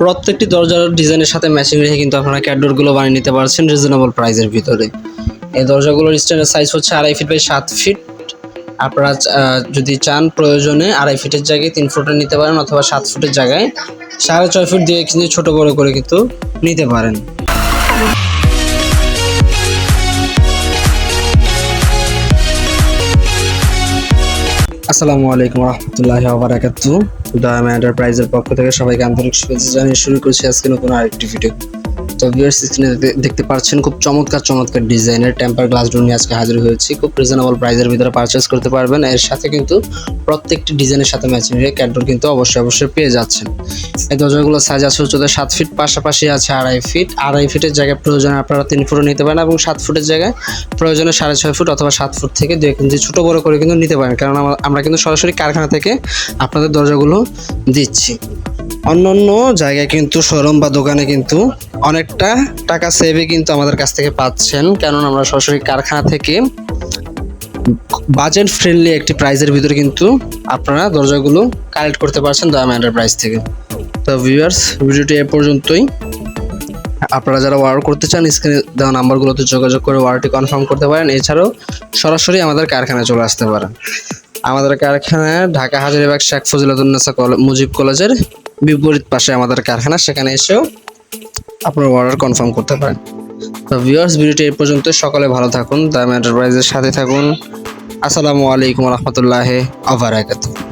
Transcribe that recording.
প্রত্যেকটি দরজার ডিজাইনের সাথে ম্যাচিং রেখে কিন্তু আপনারা ক্যাডোরগুলো বানিয়ে নিতে পারছেন রিজনেবল প্রাইসের ভিতরে। এই দরজাগুলোর স্ট্যান্ডার্ড সাইজ হচ্ছে আড়াই ফিট বাই সাত ফিট আপনারা যদি চান প্রয়োজনে আড়াই ফিটের জায়গায় তিন ফুটের নিতে পারেন অথবা সাত ফুটের জায়গায়। সাড়ে ছয় ফুট দিয়ে কিন্তু ছোটো বড়ো করে কিন্তু নিতে পারেন। আসসালামু আলাইকুম রহমতুল্লাহ বারাকাতু দয়ামা এন্টারপ্রাইজের পক্ষ থেকে সবাইকে আন্তরিক শুভেচ্ছা জানিয়ে শুরু করছি আজকে নতুন আরেকটি ভিডিও তো ভিউয়ার্স স্ক্রিনে দেখতে পাচ্ছেন খুব চমৎকার চমৎকার ডিজাইনের টেম্পার গ্লাস ডোর নিয়ে আজকে হাজির হয়েছি। খুব রিজনেবল প্রাইসের ভিতরে পারচেস করতে পারবেন। এর সাথে কিন্তু প্রত্যেকটি ডিজাইনের সাথে ম্যাচিং রেখে ক্যাডোর কিন্তু অবশ্যই অবশ্যই পেয়ে যাচ্ছেন। এই দরজাগুলো সাইজ আছে হচ্ছে সাত ফিট পাশাপাশি আছে আড়াই ফিট আড়াই ফিটের জায়গায় প্রয়োজনে আপনারা তিন ফুটও নিতে পারেন এবং সাত ফুটের জায়গায় প্রয়োজনে সাড়ে ছয় ফুট অথবা সাত ফুট থেকে দুই ইঞ্চি ছোটো বড় করে কিন্তু নিতে পারেন। কারণ আমরা কিন্তু সরাসরি কারখানা থেকে আপনাদের দরজাগুলো দিচ্ছি। অন্য অন্য জায়গায় কিন্তু শোরুম বা দোকানে কিন্তু অনেকটা টাকা সেভে কিন্তু আমাদের কাছ থেকে পাচ্ছেন। কেননা আমরা সরাসরি কারখানা থেকে বাজেট ফ্রেন্ডলি একটি প্রাইজের ভিতরে কিন্তু আপনারা দরজাগুলো কালেক্ট করতে পারছেন দয়াম এন্টারপ্রাইজ থেকে। তো ভিউয়ার্স ভিডিওটি এ পর্যন্তই। আপনারা যারা অর্ডার করতে চান স্ক্রিনে দেওয়া নাম্বারগুলোতে যোগাযোগ করে অর্ডারটি কনফার্ম করতে পারেন। এছাড়াও সরাসরি আমাদের কারখানায় চলে আসতে পারেন। আমাদের কারখানা ঢাকা হাজারিবাগ শেখ ফজিলাতুন্নেসা মুজিব কলেজের বিপরীত পাশে আমাদের কারখানা, সেখানে এসেও আপনার অর্ডার কনফার্ম করতে পারেন। তো ভিউয়ার্স ভিডিওটি এই পর্যন্ত। সকলে ভালো থাকুন, দাম এন্টারপ্রাইজের সাথে থাকুন। আসসালামু আলাইকুম রহমতুল্লাহ আবরাকাতুহ